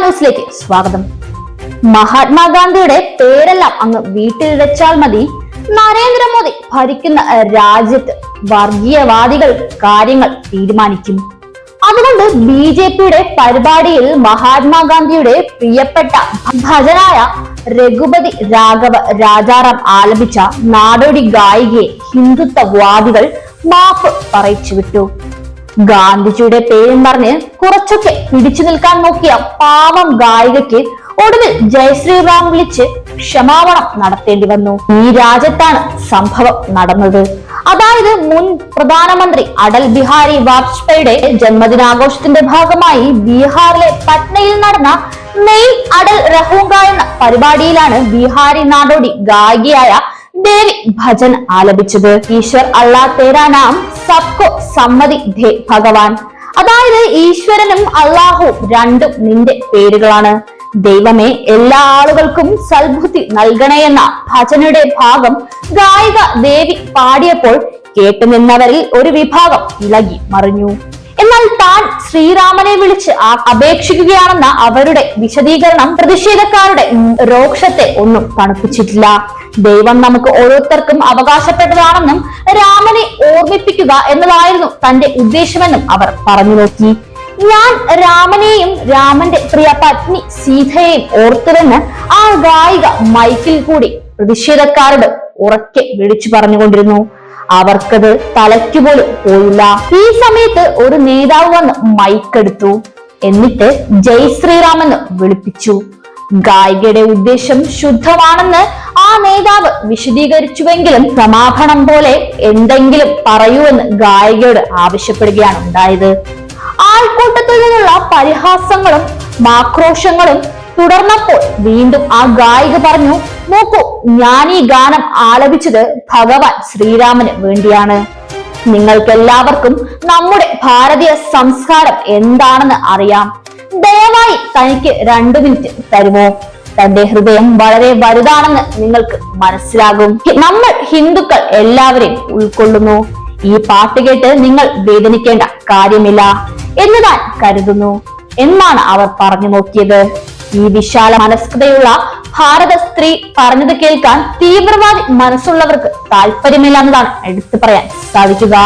ന്യൂസിലേക്ക് സ്വാഗതം. മഹാത്മാഗാന്ധിയുടെ പേരെല്ലാം അങ്ങ് വീട്ടിൽ വെച്ചാൽ മതി. നരേന്ദ്രമോദി ഭരിക്കുന്ന രാജ്യത്ത് വർഗീയവാദികൾ കാര്യങ്ങൾ തീരുമാനിക്കും. അതുകൊണ്ട് ബി ജെ പിയുടെ പരിപാടിയിൽ മഹാത്മാഗാന്ധിയുടെ പ്രിയപ്പെട്ട ഭജനായ രഘുപതി രാഘവ രാജാറാം ആലപിച്ച നാടോടി ഗായികയെ ഹിന്ദുത്വവാദികൾ മാപ്പ് പറയിച്ചു വിട്ടു ഗാന്ധിജിയുടെ പേരും പറഞ്ഞ് കുറച്ചൊക്കെ പിടിച്ചു നിൽക്കാൻ നോക്കിയ പാവം ഗായികയ്ക്ക് ഒടുവിൽ ജയശ്രീറാം വിളിച്ച് ക്ഷമാപണം നടത്തേണ്ടി വന്നു. ഈ രാജ്യത്താണ് സംഭവം നടന്നത്. അതായത് മുൻ പ്രധാനമന്ത്രി അടൽ ബിഹാരി വാജ്പേയിയുടെ ജന്മദിനാഘോഷത്തിന്റെ ഭാഗമായി ബീഹാറിലെ പട്നയിൽ നടന്ന മെയ് അടൽ രഹൂങ്ക എന്ന പരിപാടിയിലാണ് ബീഹാരി നാടോടി ഗായികയായ ദേവി ഭജൻ ആലപിച്ചത്. ഈശ്വർ അള്ളാ തേരാ നാം സബ്കോ സമ്മതി ധേ ഭഗവാൻ. അതായത് ഈശ്വരനും അള്ളാഹുവും രണ്ടും നിന്റെ പേരുകളാണ്. ദൈവമേ എല്ലാ ആളുകൾക്കും സൽബുദ്ധി നൽകണേയെന്ന ഭജനയുടെ ഭാഗം ഗായിക ദേവി പാടിയപ്പോൾ കേട്ടുനിന്നവരിൽ ഒരു വിഭാഗം ഇളകി മറിഞ്ഞു. എന്നാൽ താൻ ശ്രീരാമനെ വിളിച്ച് അപേക്ഷിക്കുകയാണെന്ന അവരുടെ വിശദീകരണം പ്രതിഷേധക്കാരുടെ രോക്ഷത്തെ ഒന്നും തണുപ്പിച്ചിട്ടില്ല. ദൈവം നമുക്ക് ഓരോരുത്തർക്കും അവകാശപ്പെട്ടതാണെന്നും രാമനെ ഓർമ്മിപ്പിക്കുക എന്നതായിരുന്നു തന്റെ ഉദ്ദേശമെന്നും അവർ പറഞ്ഞു നോക്കി. ഞാൻ രാമനെയും രാമന്റെ പ്രിയ പത്നി സീതയെയും ഓർത്തുവെന്ന് ആ ഗായിക മൈക്കിൽ കൂടി പ്രതിഷേധക്കാരോട് ഉറക്കെ വിളിച്ചു പറഞ്ഞുകൊണ്ടിരുന്നു. അവർക്കത് തലയ്ക്ക് പോലും പോയില്ല. ഈ സമയത്ത് ഒരു നേതാവ് വന്ന് മൈക്കെടുത്തു എന്നിട്ട് ജയ് ശ്രീറാം എന്ന് വിളിപ്പിച്ചു. ഗായികയുടെ ഉദ്ദേശം ശുദ്ധമാണെന്ന് ആ നേതാവ് വിശദീകരിച്ചുവെങ്കിലും സമാപനം പോലെ എന്തെങ്കിലും പറയൂ എന്ന് ഗായികയോട് ആവശ്യപ്പെടുകയാണ് ഉണ്ടായത്. ആൾക്കൂട്ടത്തിൽ നിന്നുള്ള പരിഹാസങ്ങളും മാക്രോഷങ്ങളും തുടർന്നപ്പോൾ വീണ്ടും ആ ഗായിക പറഞ്ഞു നോക്കൂ ഞാൻ ഈ ഗാനം ആലപിച്ചത് ഭഗവാൻ ശ്രീരാമന് വേണ്ടിയാണ്. നിങ്ങൾക്കെല്ലാവർക്കും നമ്മുടെ ഭാരതീയ സംസ്കാരം എന്താണെന്ന് അറിയാം. ദയവായി തനിക്ക് രണ്ടു മിനിറ്റ് തരുമോ? തന്റെ ഹൃദയം വളരെ വലുതാണെന്ന് നിങ്ങൾക്ക് മനസ്സിലാകും. നമ്മൾ ഹിന്ദുക്കൾ എല്ലാവരെയും ഉൾക്കൊള്ളുന്നു. ഈ പാട്ട് കേട്ട് നിങ്ങൾ വേദനിക്കേണ്ട കാര്യമില്ല എന്ന് താൻ കരുതുന്നു. എന്നാണ് അവർ പറഞ്ഞു നോക്കിയത്. ഈ വിശാല മനസ്കതയുള്ള ഭാരത സ്ത്രീ പറഞ്ഞത് കേൾക്കാൻ തീവ്രവാദി മനസ്സുള്ളവർക്ക് താല്പര്യമില്ല എന്നതാണ് എടുത്തു പറയാൻ സാധിക്കുക.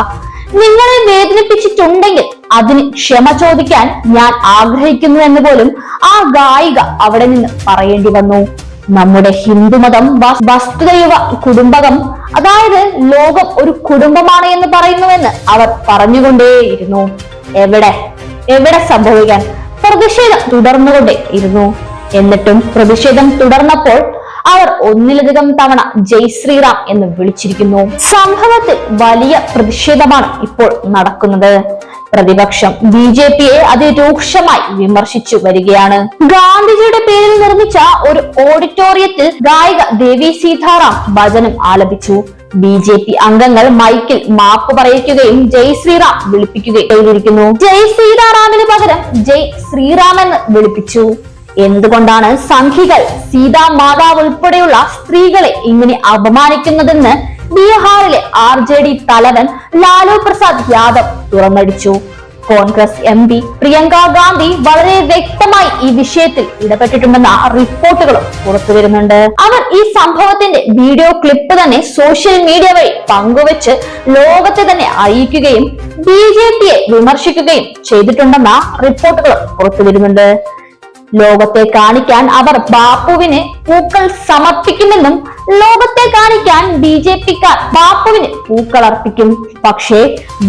നിങ്ങളെ വേദനിപ്പിച്ചിട്ടുണ്ടെങ്കിൽ അതിന് ക്ഷമ ചോദിക്കാൻ ഞാൻ ആഗ്രഹിക്കുന്നു എന്ന് പോലും ആ ഗായിക അവിടെ നിന്ന് പറയേണ്ടി വന്നു. നമ്മുടെ ഹിന്ദുമതം വ- വസ്തുതയുവ കുടുംബകം അതായത് ലോകം ഒരു കുടുംബമാണ് എന്ന് പറയുന്നുവെന്ന് അവർ പറഞ്ഞുകൊണ്ടേയിരുന്നു. എവിടെ? എവിടെ സംഭവിക്കാൻ? പ്രതിഷേധം തുടർന്നുകൊണ്ടേ ഇരുന്നു എന്നിട്ടും പ്രതിഷേധം തുടർന്നപ്പോൾ അവർ ഒന്നിലധികം തവണ ജയ് ശ്രീറാം എന്ന് വിളിച്ചിരിക്കുന്നു. സംഭവത്തിൽ വലിയ പ്രതിഷേധമാണ് ഇപ്പോൾ നടക്കുന്നത്. പ്രതിപക്ഷം ബി ജെ പിയെ അതിരൂക്ഷമായി വിമർശിച്ചു വരികയാണ്. ഗാന്ധിജിയുടെ പേരിൽ നിർമ്മിച്ച ഒരു ഓഡിറ്റോറിയത്തിൽ ഗായിക ദേവി സീതാറാം ഭജനം ആലപിച്ചു. ബി ജെ പി അംഗങ്ങൾ മൈക്കിൽ മാപ്പ് പറയിക്കുകയും ജയ് ശ്രീറാം വിളിപ്പിക്കുകയും ചെയ്തിരിക്കുന്നു. ജയ് സീതാറാമിന് പകരം ജയ് ശ്രീറാം എന്ന് വിളിപ്പിച്ചു. എന്തുകൊണ്ടാണ് സംഘികൾ സീതാ മാതാവ് ഉൾപ്പെടെയുള്ള സ്ത്രീകളെ ഇങ്ങനെ അപമാനിക്കുന്നതെന്ന് ബീഹാറിലെ ആർ ജെ ഡി തലവൻ ലാലു പ്രസാദ് യാദവ് തുറന്നടിച്ചു കോൺഗ്രസ് എം പി പ്രിയങ്ക ഗാന്ധി വളരെ വ്യക്തമായി ഈ വിഷയത്തിൽ ഇടപെട്ടിട്ടുണ്ടെന്ന റിപ്പോർട്ടുകളും പുറത്തുവരുന്നുണ്ട് അവർ ഈ സംഭവത്തിന്റെ വീഡിയോ ക്ലിപ്പ് തന്നെ സോഷ്യൽ മീഡിയ വഴി പങ്കുവച്ച് ലോകത്തെ തന്നെ അറിയിക്കുകയും ബി ജെ പിയെ വിമർശിക്കുകയും ചെയ്തിട്ടുണ്ടെന്ന റിപ്പോർട്ടുകളും പുറത്തു വരുന്നുണ്ട്. ലോകത്തെ കാണിക്കാൻ അവർ ബാപ്പുവിന് പൂക്കൾ സമർപ്പിക്കുമെന്നും ലോകത്തെ കാണിക്കാൻ ബി ജെ പിക്കാർ ബാപ്പുവിന് പൂക്കൾ അർപ്പിക്കും. പക്ഷേ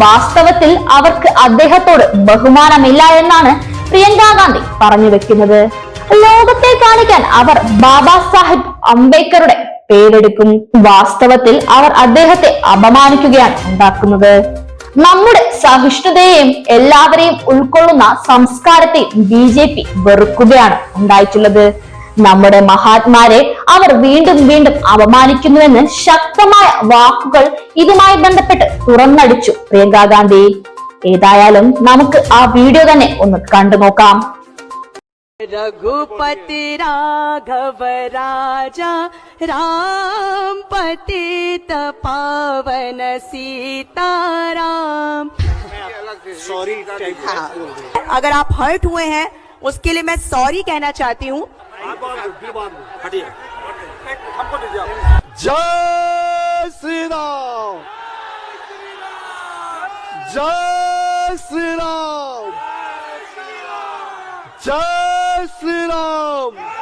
വാസ്തവത്തിൽ അവർക്ക് അദ്ദേഹത്തോട് ബഹുമാനമില്ല എന്നാണ് പ്രിയങ്ക ഗാന്ധി പറഞ്ഞു വെക്കുന്നത്. ലോകത്തെ കാണിക്കാൻ അവർ ബാബാ സാഹിബ് അംബേദ്കറുടെ പേരെടുക്കും. വാസ്തവത്തിൽ അവർ അദ്ദേഹത്തെ അപമാനിക്കുകയാണ് ഉണ്ടാക്കുന്നത്. നമ്മുടെ സഹിഷ്ണുതയെയും എല്ലാവരെയും ഉൾക്കൊള്ളുന്ന സംസ്കാരത്തെ ബി ജെ പി വെറുക്കുകയാണ് ഉണ്ടായിട്ടുള്ളത്. നമ്മുടെ മഹാത്മാരെ അവർ വീണ്ടും വീണ്ടും അപമാനിക്കുന്നുവെന്ന് ശക്തമായ വാക്കുകൾ ഇതുമായി ബന്ധപ്പെട്ട് തുറന്നടിച്ചു പ്രിയങ്കാ ഗാന്ധി. ഏതായാലും നമുക്ക് ആ വീഡിയോ തന്നെ ഒന്ന് കണ്ടു നോക്കാം. രഘുപതി രാഘവ രാജ राम पति पतित पावन सीताराम। सॉरी हाँ, अगर आप हर्ट हुए हैं उसके लिए मैं सॉरी कहना चाहती हूँ। जय श्री राम। जय श्री राम। जय श्री राम।